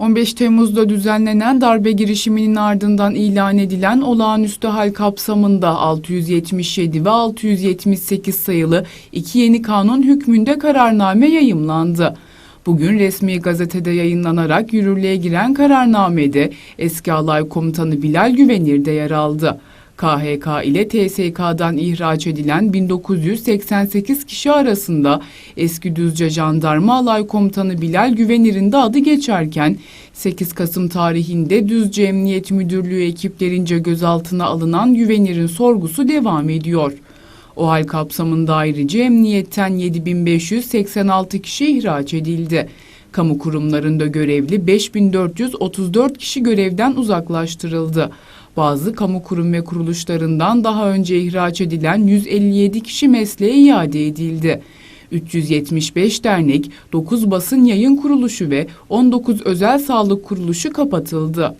15 Temmuz'da düzenlenen darbe girişiminin ardından ilan edilen olağanüstü hal kapsamında 677 ve 678 sayılı iki yeni kanun hükmünde kararname yayımlandı. Bugün resmi gazetede yayınlanarak yürürlüğe giren kararnamede eski alay komutanı Bilal Güvenir de yer aldı. KHK ile TSK'dan ihraç edilen 1988 kişi arasında eski Düzce Jandarma Alay Komutanı Bilal Güvenir'in de adı geçerken 8 Kasım tarihinde Düzce Emniyet Müdürlüğü ekiplerince gözaltına alınan Güvenir'in sorgusu devam ediyor. O hal kapsamında ayrıca emniyetten 7586 kişi ihraç edildi. Kamu kurumlarında görevli 5434 kişi görevden uzaklaştırıldı. Bazı kamu kurum ve kuruluşlarından daha önce ihraç edilen 157 kişi mesleğe iade edildi. 375 dernek, 9 basın yayın kuruluşu ve 19 özel sağlık kuruluşu kapatıldı.